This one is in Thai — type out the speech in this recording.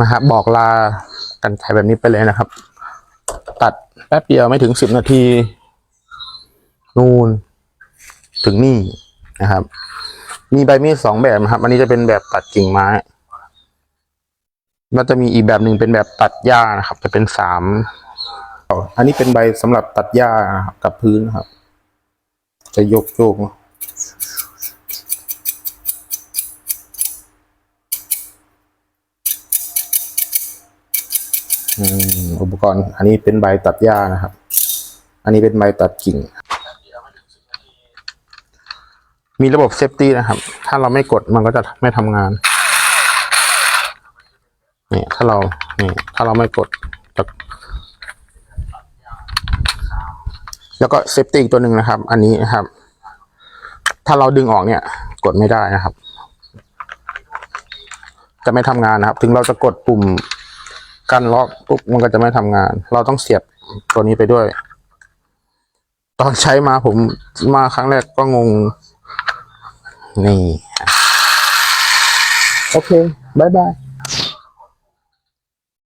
นะครับบอกลากันใช้แบบนี้ไปเลยนะครับ ตัดแป๊บเดียวไม่ถึงสิบนาที นู่นถึงนี่นะครับ มีใบมีดสองแบบนะครับ อันนี้จะเป็นแบบตัดกิ่งไม้แล้วจะมีอีกแบบหนึ่งเป็นแบบตัดหญ้านะครับ จะเป็นสามอันนี้เป็นใบสำหรับตัดหญ้ากับพื้นนะครับ จะยกโยกๆอืม อุปกรณ์ อันนี้เป็นใบตัดหญ้านะครับ อันนี้เป็นใบตัดกิ่ง มีระบบเซฟตี้นะครับ ถ้าเราไม่กดมันก็จะไม่ทำงานนี่ถ้าเรานี่ถ้าเราไม่กดจะแล้วก็เซฟตี้อีกตัวหนึ่งนะครับ อันนี้นะครับ ถ้าเราดึงออกเนี่ย กดไม่ได้นะครับ จะไม่ทำงานนะครับ ถึงเราจะกดปุ่ม กันล็อกปุ๊บมันก็จะไม่ทำงาน เราต้องเสียบตัวนี้ไปด้วย ตอนใช้มาผมมาครั้งแรกก็งง นี่ โอเคบายบาย